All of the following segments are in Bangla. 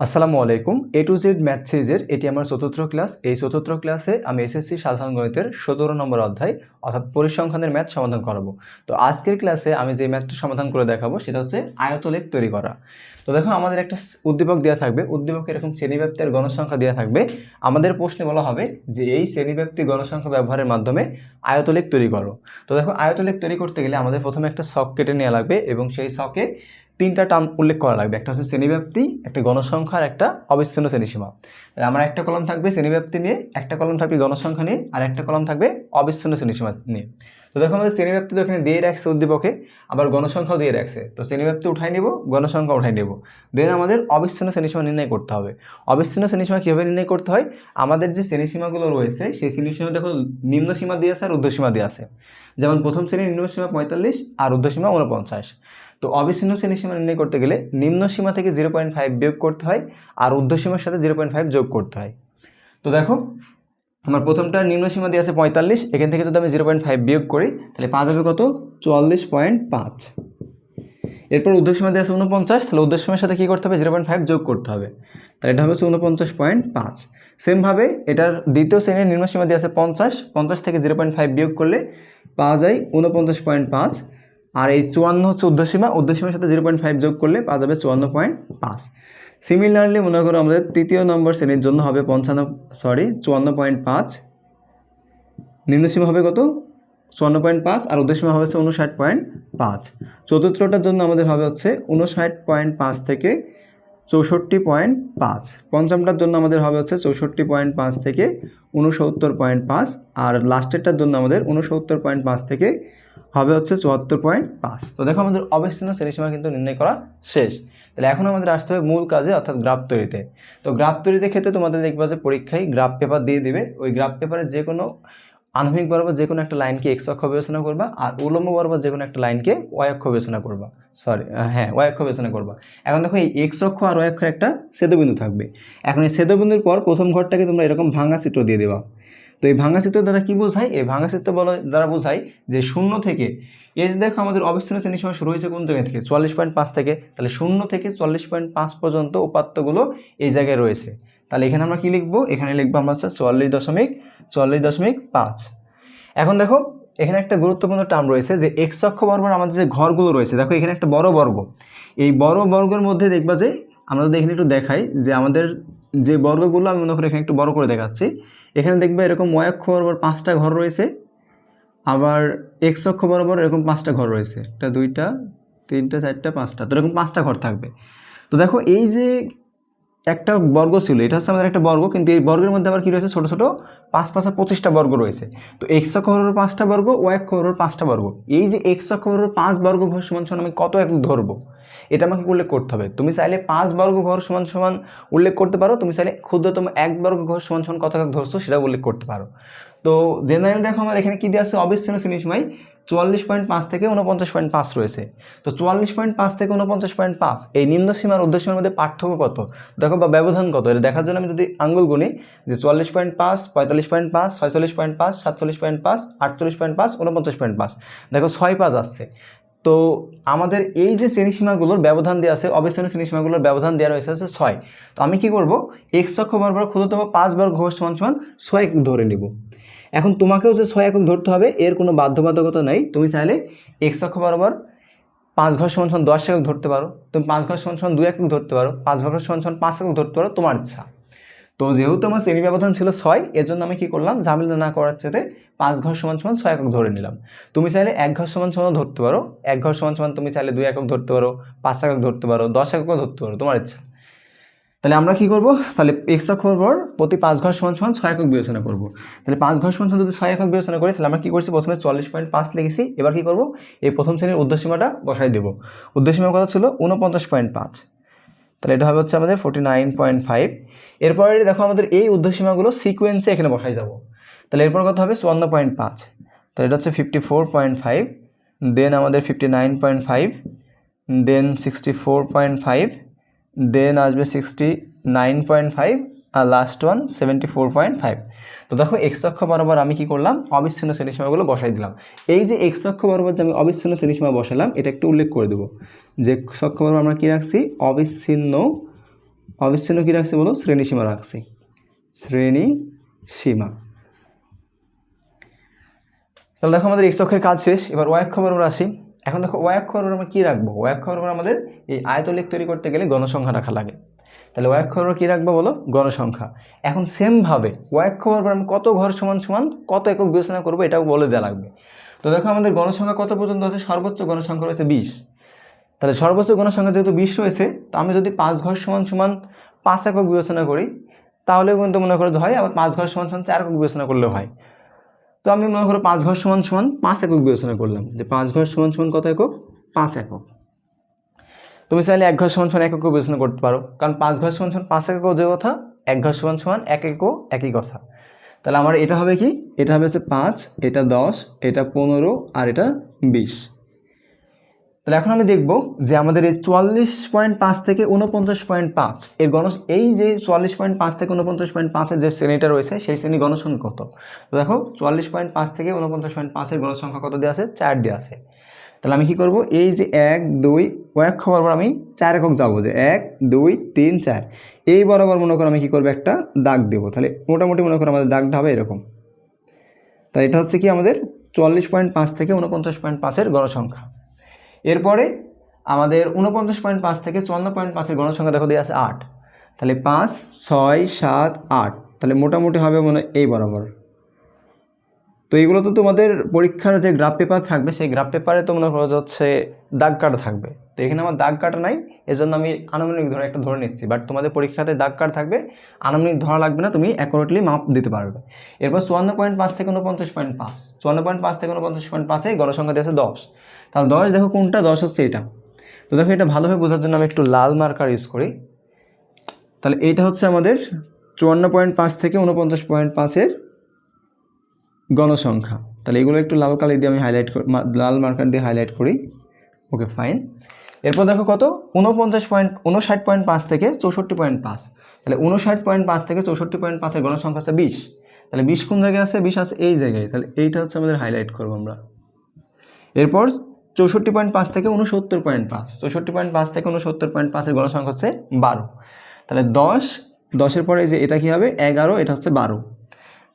আসসালামু আলাইকুম। এ টু জেড ম্যাথ সিরিজের এটি আমার চতুর্থ ক্লাস এই চতুর্থ ক্লাসে আমি এসএসসি সাধারণ গণিতের সতেরো নম্বর অধ্যায় অর্থাৎ পরিসংখ্যানের ম্যাথ সমাধান করাবো। তো আজকের ক্লাসে আমি যে ম্যাথটা সমাধান করে দেখাবো সেটা হচ্ছে আয়তলেখ তৈরি করা। তো দেখো আমাদের একটা উদ্দীপক দেওয়া থাকবে। উদ্দীপকে এরকম শ্রেণীব্যাপ্তের গণসংখ্যা দেওয়া থাকবে। আমাদের প্রশ্নে বলা হবে যে এই শ্রেণীব্যাপ্তি গণসংখ্যা ব্যবহারের মাধ্যমে আয়তলেখ তৈরি করো। তো দেখো আয়তলেখ তৈরি করতে গেলে আমাদের প্রথমে একটা শখ কেটে নেওয়া লাগবে এবং সেই শখে তিনটা টার্ম উল্লেখ করা লাগবে। একটা হচ্ছে শ্রেণীব্যাপ্তি, একটা গণসংখ্যার একটা অবিচ্ছিন্ন শ্রেণীসীমা। তাহলে আমার একটা কলম থাকবে শ্রেণীব্যাপ্তি নিয়ে, একটা কলম থাকবে গণসংখ্যা নিয়ে, আর একটা কলম থাকবে অবিচ্ছিন্ন শ্রেণীসীমা নিয়ে। তো দেখো আমাদের শ্রেণীব্যাপ্তি তো এখানে দিয়ে রাখছে উদ্দীপকে, আবার গণসংখ্যাও দিয়ে রাখছে। তো শ্রেণীব্যাপ্তি উঠাই নেব, গণসংখ্যা উঠাই নেব। দেন আমাদের অবিচ্ছিন্ন শ্রেণীসীমা নির্ণয় করতে হবে। অবিচ্ছিন্ন শ্রেণীসীমা কীভাবে নির্ণয় করতে হয়? আমাদের যে শ্রেণীসীমাগুলো রয়েছে, সেই শ্রেণীসীমা দেখো নিম্ন সীমা দিয়ে আছে আর ঊর্ধ্বসীমা দিয়ে আছে। যেমন প্রথম শ্রেণির নিম্ন সীমা পঁয়তাল্লিশ আর ঊর্ধ্বসীমা উনপঞ্চাশ তো অবিচ্ছিন্ন শ্রেণীসীমা নির্ণয় করতে গেলে নিম্ন সীমা থেকে জিরো পয়েন্ট ফাইভ বিয়োগ করতে হয় আর ঊর্ধ্বসীমার সাথে জিরো পয়েন্ট ফাইভ যোগ করতে হয়। তো দেখো, আমার প্রথমটা নিম্ন সীমা দিয়ে আছে পঁয়তাল্লিশ, এখান থেকে যদি আমি জিরো পয়েন্ট ফাইভ বিয়োগ করি, তাহলে পাঁচ হবে কত? চুয়াল্লিশ পয়েন্ট পাঁচ। এরপর উর্ধ্বসীমা দিয়ে আছে উনপঞ্চাশ তাহলে উর্ধ্বসীমার সাথে কী করতে হবে? জিরো পয়েন্ট ফাইভ যোগ করতে হবে। তাহলে এটা হবে উনপঞ্চাশ পয়েন্ট পাঁচ। সেমভাবে এটার দ্বিতীয় শ্রেণির নিম্নসীমা দিয়ে আছে পঞ্চাশ পঞ্চাশ থেকে জিরো পয়েন্ট ফাইভ বিয়োগ করলে পাওয়া যায় উনপঞ্চাশ পয়েন্ট পাঁচ। আর এই চুয়ান্ন হচ্ছে উর্ধ্বসীমা উর্ধ্বসীমার সাথে জিরো পয়েন্ট ফাইভ যোগ করলে পাওয়া যাবে চুয়ান্ন পয়েন্ট পাঁচ। সিমিলারলি মনে করো আমাদের তৃতীয় নম্বর শ্রেণির জন্য হবে পঞ্চান্ন সরি চুয়ান্ন পয়েন্ট পাঁচ। নিম্নসীমা হবে কত? চুয়ান্ন পয়েন্ট পাঁচ আর উর্ধ্বসীমা হবে হচ্ছে উনষাট পয়েন্ট পাঁচ। চতুর্থটার জন্য আমাদের হবে হচ্ছে উনষাট পয়েন্ট পাঁচ থেকে চৌষট্টি পয়েন্ট পাঁচ। পঞ্চমটার জন্য আমাদের হবে হচ্ছে চৌষট্টি পয়েন্ট পাঁচ থেকে উনসত্তর পয়েন্ট পাঁচ। আর লাস্টেরটার জন্য আমাদের উনসত্তর পয়েন্ট পাঁচ থেকে হবে হচ্ছে চুয়াত্তর পয়েন্ট পাঁচ। তো দেখো আমাদের অবিচ্ছিন্ন শ্রেণীসীমা কিন্তু নির্ণয় করা শেষ। তাহলে এখন আমাদের আসতে হবে মূল কাজে, অর্থাৎ গ্রাফ তৈরিতে। তো গ্রাফ তৈরিতে ক্ষেত্রে তোমাদের দেখবা যে পরীক্ষায় গ্রাফ পেপার দিয়ে দিবে। ওই গ্রাফ পেপারে যে কোনো আনুভূমিক বরাবর যে কোনো একটা লাইনকে এক্স অক্ষ বিবেচনা করবা আর উলম্ব বরাবর যে কোনো একটা লাইনকে ওয়াই অক্ষ বিবেচনা করবা। সরি হ্যাঁ ওয়াই অক্ষ বিবেচনা করবা। এখন দেখো এই এক্স অক্ষ আর ওয়াই অক্ষের একটা সেদবিন্দু থাকবে। এখন এই সেদবিন্দুর পর প্রথম ঘরটাকে তোমরা এরকম ভাঙা চিত্র দিয়ে দেবা। তো এই ভাঙা চিত্র দ্বারা কী বোঝায়? এই ভাঙা চিত্র বলা, দ্বারা বোঝায় যে শূন্য থেকে, এই যে দেখো আমাদের অবিচ্ছিন্ন শ্রেণি সময় শুরু হয়েছে কোন জায়গা থেকে? চুয়াল্লিশ পয়েন্ট পাঁচ থেকে। তাহলে শূন্য থেকে চল্লিশ পয়েন্ট পাঁচ পর্যন্ত উপাত্তগুলো এই জায়গায় রয়েছে। তাহলে এখানে আমরা কী লিখব? এখানে লিখব আমরা হচ্ছে চুয়াল্লিশ দশমিক চুয়াল্লিশ দশমিক পাঁচ। এখন দেখো, এখানে একটা গুরুত্বপূর্ণ টার্ম রয়েছে যে এক্স অক্ষ বর্গের আমাদের যে ঘরগুলো রয়েছে, দেখো এখানে একটা বড় বর্গ। এই বড় বর্গের মধ্যে দেখবা যে আমরা যদি এখানে একটু দেখাই যে আমাদের যে বর্গগুলো, আমি মনে করি এখানে একটু বড় করে দেখাচ্ছি। এখানে দেখবে এরকম ওয়াই অক্ষ বরাবর পাঁচটা ঘর রয়েছে, আবার এক্স অক্ষ বরাবর এরকম পাঁচটা ঘর রয়েছে। একটা দুইটা, তিনটা, চারটা, পাঁচটা, তো এরকম পাঁচটা ঘর থাকবে। তো দেখো এই যে একটা বর্গ ছিল, এটা হচ্ছে আমাদের একটা বর্গ, কিন্তু এই বর্গের মধ্যে আবার কী রয়েছে? ছোটো ছোটো পাঁচ পাঁচা পঁচিশটা বর্গ রয়েছে। তো এক্স খবরের পাঁচটা বর্গ ও এক খবরের পাঁচটা বর্গ। এই যে এক্স খবরের পাঁচ বর্গ ঘর সমান সমান আমি কত এক ধরবো? এটা আমাকে উল্লেখ করতে হবে। তুমি চাইলে পাঁচ বর্গ ঘর সমান সমান উল্লেখ করতে পারো। তুমি চাইলে ক্ষুদ্রতম এক বর্গ ঘর সমান সমান কত এক ধরছো সেটা উল্লেখ করতে পারো। তো জেনারেল দেখো আমার এখানে কী দেওয়া আছে? অবিচ্ছিন্ন শ্রেণীসীমায় চুয়াল্লিশ পয়েন্ট পাঁচ থেকে উনপঞ্চাশ পয়েন্ট পাঁচ রয়েছে। তো চুয়াল্লিশ পয়েন্ট পাঁচ থেকে উনপঞ্চাশ পয়েন্ট পাঁচ, এই নিম্ন সীমার উদ্দেশ্যের মধ্যে পার্থক্য কত? দেখো বা ব্যবধান কত? এটা দেখার জন্য আমি যদি আঙ্গুল গুনি, যে চুয়াল্লিশ পয়েন্ট পাঁচ, পঁয়তাল্লিশ পয়েন্ট পাঁচ, ছয়চল্লিশ পয়েন্ট পাঁচ, সাতচল্লিশ পয়েন্ট পাঁচ, আটচল্লিশ পয়েন্ট পাঁচ উনপঞ্চাশ পয়েন্ট পাঁচ। দেখো ছয় পাঁচ আসছে। তো আমাদের এই যে শ্রেণীসীমাগুলোর ব্যবধান দেওয়া আছে অবিচ্ছিন্ন শ্রেণীসীমাগুলোর ব্যবধান দেওয়া রয়েছে হচ্ছে ছয়। তো আমি কি করব? এক্স অক্ষ বরাবর পাঁচ বার ঘোষ সমান সমান ছয় একক ধরে নিব। এখন তোমাকেও যে ছয় একক ধরতে হবে, এর কোনো বাধ্যবাধকতা নেই। তুমি চাইলে এক্স অক্ষ বরাবর পাঁচ ঘর সমান সমান দশ একক ধরতে পারো। তুমি পাঁচ ঘর সমান সমান দুই একক ধরতে পারো, পাঁচ ঘর সমান সমান পাঁচ একক ধরতে পারো, তোমার ইচ্ছা। তো যেহেতু আমার শ্রেণি ব্যবধান ছিল ছয় এর জন্য আমি কী করলাম? ঝামেলা না করার চেতে পাঁচ ঘর সমান সমান ছয় একক ধরে নিলাম। তুমি চাইলে এক ঘর সমান সমান ধরতে পারো, এক ঘর সমান সমান তুমি চাইলে দুই একক ধরতে পারো, পাঁচ একক ধরতে পারো, দশ এককও ধরতে পারো, তোমার ইচ্ছা। তাহলে আমরা কি করব? তাহলে এক্স অক্ষ বরাবর প্রতি পাঁচ ঘর সমান সমান ছয় একক বিবেচনা করব। তাহলে পাঁচ ঘর সমান সমান যদি ছয় একক বিবেচনা করি, তাহলে আমরা কি করছি? প্রথমে চুয়াল্লিশ পয়েন্ট পাঁচ লিখেছি, এবার কি করব? এই প্রথম শ্রেণির উদ্দেশ্যসীমাটা বসাই দেবো। উদ্দেশ্যসীমা কথা ছিল উনপঞ্চাশ পয়েন্ট পাঁচ। তাহলে এটা হবে হচ্ছে আমাদের ফোর্টি নাইন পয়েন্ট ফাইভ এরপরে দেখো আমাদের এই উদ্দেশ্যসীমাগুলো সিকোয়েন্সে এখানে বসাই যাব তাহলে এরপর কত হবে চুয়ান্ন পয়েন্ট পাঁচ। তাহলে এটা হচ্ছে fifty four point five then আমাদের fifty nine point five then sixty four point five then আসবে সিক্সটি নাইন পয়েন্ট ফাইভ আর last one seventy four point five তো দেখো এক্স অক্ষ বরাবর আমি কি করলাম? অবিচ্ছিন্ন শ্রেণীসীমাগুলো বসাই দিলাম। এই যে এক্স অক্ষ বরাবর যে আমি অবিচ্ছিন্ন শ্রেণীসীমা বসালাম, এটা একটু উল্লেখ করে দেবো। যে এক্স অক্ষ বরাবর আমরা কী রাখছি? অবিচ্ছিন্ন অবিচ্ছিন্ন কী রাখছি বলো? শ্রেণীসীমা রাখছি। শ্রেণি সীমা তাহলে দেখো আমাদের এক্স অক্ষের কাজ শেষ, এবার ওয়াই অক্ষ বরাবর আসি। এখন দেখো ওয়াই অক্ষ বরাবর আমরা কী রাখব? ওয়াই অক্ষ বরাবর আমাদের এই আয়তলেখ তৈরি করতে গেলে গণসংখ্যা রাখা লাগে। তাহলে ওয়াই অক্ষ বরাবর কী রাখব বলো? গণসংখ্যা। এখন সেমভাবে ওয়াই অক্ষ পর আমি কত ঘর সমান সমান, কত একক বিবেচনা করব এটাও বলে দেওয়া লাগবে। তো দেখো আমাদের গণসংখ্যা কত পর্যন্ত আছে? সর্বোচ্চ গণসংখ্যা রয়েছে বিশ। তাহলে সর্বোচ্চ গণসংখ্যা যেহেতু বিশ রয়েছে, তো আমি যদি পাঁচ ঘর সমান সমান পাঁচ একক বিবেচনা করি তাহলে কিন্তু মনে করো হয়, আবার পাঁচ ঘর সমান সমান চার একক বিবেচনা করলেও হয়। তো আমি মনে করো পাঁচ ঘর সমান সমান পাঁচ একক বিবেচনা করলাম, যে পাঁচ ঘর সমান সমান কত একক? পাঁচ একক। তুমি চাইলে এক ঘর সমান সমান একক বিবেচনা করতে পারো। কারণ পাঁচ ঘর সমান সমান পাঁচ একক যে কথা, এক ঘর সমান সমান এক একও একই কথা। তাহলে আমার এটা হবে কি? এটা হবে হচ্ছে পাঁচ, এটা দশ, এটা পনেরো আর এটা বিশ। তাহলে এখন আমি দেখব যে আমাদের এই চুয়াল্লিশ পয়েন্ট পাঁচ থেকে উনপঞ্চাশ পয়েন্ট পাঁচ, এর গণ, এই যে চুয়াল্লিশ পয়েন্ট পাঁচ থেকে উনপঞ্চাশ পয়েন্ট পাঁচের যে শ্রেণীটা রয়েছে, সেই শ্রেণি গণসংখ্যা কত? তো দেখো, চুয়াল্লিশ পয়েন্ট পাঁচ থেকে উনপঞ্চাশ পয়েন্ট পাঁচের গণসংখ্যা কত দেওয়া আছে? চার দেওয়া আছে। তাহলে আমি কি করব? এই যে এক, দুই এক বরাবর আমি চার একক যাব যে এক, দুই, তিন, চার। এই বরাবর মনে করো আমি কী করব? একটা দাগ দেবো। তাহলে মোটামুটি মনে করো আমাদের দাগটা হবে এরকম। তাহলে এটা হচ্ছে কি আমাদের চল্লিশ পয়েন্ট পাঁচ থেকে উনপঞ্চাশ পয়েন্ট পাঁচের গণসংখ্যা এরপরে আমাদের উনপঞ্চাশ পয়েন্ট পাঁচ থেকে চুয়ান্ন পয়েন্ট পাঁচের গণসংখ্যা দেখো দিয়ে আছে আট। তাহলে পাঁচ, ছয়, সাত, আট। তাহলে মোটামুটি হবে মনে এই বরাবর। তো এইগুলো তো তোমাদের পরীক্ষার যে গ্রাফ পেপার থাকবে, সেই গ্রাফ পেপারে তো মনে করো হচ্ছে দাগ কাটা থাকবে। তো এখানে আমার দাগ কাটা নাই, এজন্য আমি আনুমানিক ধরে একটা ধরে নিচ্ছি। বাট তোমাদের পরীক্ষাতে দাগ কাটা থাকবে, আনুমানিক ধরা লাগবে না, তুমি অ্যাকুরেটলি মাপ দিতে পারবে। এরপর চুয়ান্ন পয়েন্ট পাঁচ থেকে উনপঞ্চাশ পয়েন্ট পাঁচ। চুয়ান্ন পয়েন্ট পাঁচ থেকে উনপঞ্চাশ পয়েন্ট পাঁচে গণসংখ্যা দিয়েছে দশ। তাহলে দশ দেখো কোনটা, দশ হচ্ছে এটা। তো দেখো এটা ভালোভাবে বোঝার জন্য আমি একটু লাল মার্কার ইউজ করি। তাহলে এইটা হচ্ছে আমাদের চুয়ান্ন পয়েন্ট পাঁচ থেকে উনপঞ্চাশ পয়েন্ট পাঁচের গণসংখ্যা। তাহলে এগুলো একটু লাল কালি দিয়ে আমি হাইলাইট লাল মার্কার দিয়ে হাইলাইট করি। ওকে ফাইন এরপর দেখো কত? উনপঞ্চাশ পয়েন্ট উনষাট পয়েন্ট পাঁচ থেকে চৌষট্টি পয়েন্ট পাঁচ। তাহলে উনষাট পয়েন্ট পাঁচ থেকে চৌষট্টি পয়েন্ট পাঁচের গণসংখ্যা আছে বিশ। তাহলে বিশ কোন জায়গায় আছে? বিশ আছে এই জায়গায়। তাহলে এইটা হচ্ছে আমাদের হাইলাইট করব আমরা। এরপর চৌষট্টি পয়েন্ট পাঁচ থেকে উনসত্তর পয়েন্ট পাঁচ। চৌষট্টি পয়েন্ট পাঁচ থেকে উনসত্তর পয়েন্ট পাঁচের গণসংখ্যা হচ্ছে বারো। তাহলে দশ, দশের পরে যে এটা কী হবে? এগারো, এটা হচ্ছে বারো।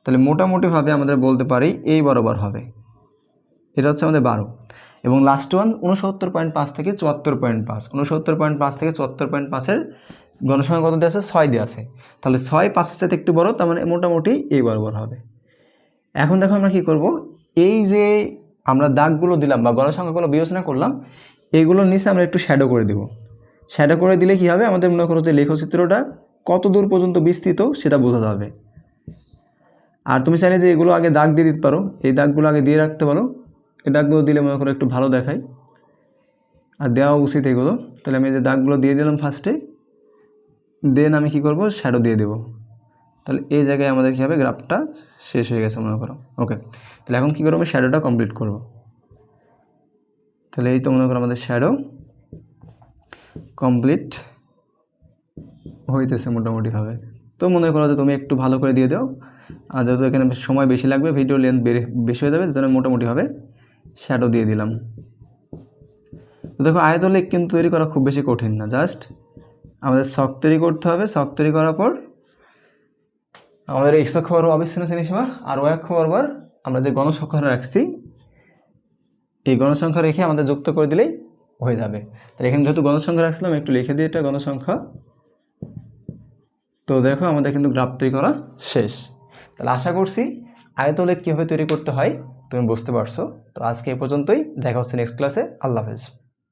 তাহলে মোটামুটিভাবে আমাদের বলতে পারি এই বরাবর হবে। এটা হচ্ছে আমাদের বারো। এবং লাস্ট ওয়ান উনসত্তর পয়েন্ট পাঁচ থেকে চুয়াত্তর পয়েন্ট পাঁচ। উনসত্তর পয়েন্ট পাঁচ থেকে চুয়াত্তর পয়েন্ট পাঁচের গণসংখ্যা কত দেওয়া আছে? ছয় দেওয়া আছে। তাহলে ছয় পাঁচের সাথে একটু বড়, তার মানে মোটামুটি এই বরাবর হবে। এখন দেখো আমরা কী করব? এই যে আমরা দাগগুলো দিলাম বা গণসংখ্যাগুলো বিবেচনা করলাম এইগুলোর নিচে আমরা একটু শ্যাডো করে দেব। শ্যাডো করে দিলে কী হবে? আমাদের মনে করো যে লেখচিত্রটা কত দূর পর্যন্ত বিস্তৃত সেটা বোঝা যাবে আর তুমি চাইলে যে এগুলো আগে দাগ দিয়ে দিতে পারো, এই দাগগুলো আগে দিয়ে রাখতে পারো। এই দাগগুলো দিলে মনে করো একটু ভালো দেখায়। আর দেওয়া উচিত এগুলো। তাহলে আমি যে দাগগুলো দিয়ে দিলাম ফার্স্টে দেন আমি কী করব? শ্যাডো দিয়ে দেবো। তাহলে এই জায়গায় আমাদের কী হবে? গ্রাফটা শেষ হয়ে গেছে মনে করো। ওকে তাহলে এখন কী করব? আমি শ্যাডোটা কমপ্লিট করব। তাহলে এই তো মনে করো আমাদের শ্যাডো কমপ্লিট হইতেছে মোটামুটিভাবে। তো মনে করো যে তুমি একটু ভালো করে দিয়ে দাও। আর যেহেতু এখানে সময় বেশি লাগবে ভিডিও লেন্থ বেশি হয়ে যাবে তাহলে মোটামুটিভাবে শ্যাডো দিয়ে দিলাম। তো দেখো আয়তলেখ কিন্তু তৈরি করা খুব বেশি কঠিন না জাস্ট আমাদের শখ তৈরি করতে হবে। শখ তৈরি করার পর আমাদের এক্স অক্ষ বরাবর অবিচ্ছিন্ন শ্রেণীসীমা আর ওয়াই অক্ষ বরাবর আমরা যে গণসংখ্যা রাখছি, এই গণসংখ্যা রেখে আমাদের যুক্ত করে দিলেই হয়ে যাবে। তাহলে এখানে যেহেতু গণসংখ্যা রাখছিলাম, একটু লিখে দিই এটা গণসংখ্যা তো দেখো আমাদের কিন্তু গ্রাফ তৈরি করা শেষ। তাহলে আশা করছি আয়তলে কীভাবে তৈরি করতে হয়, তুমি বুঝতে পারছ। তো আজকে এ পর্যন্তই, দেখা হচ্ছে নেক্সট ক্লাসে আল্লাহ হাফেজ।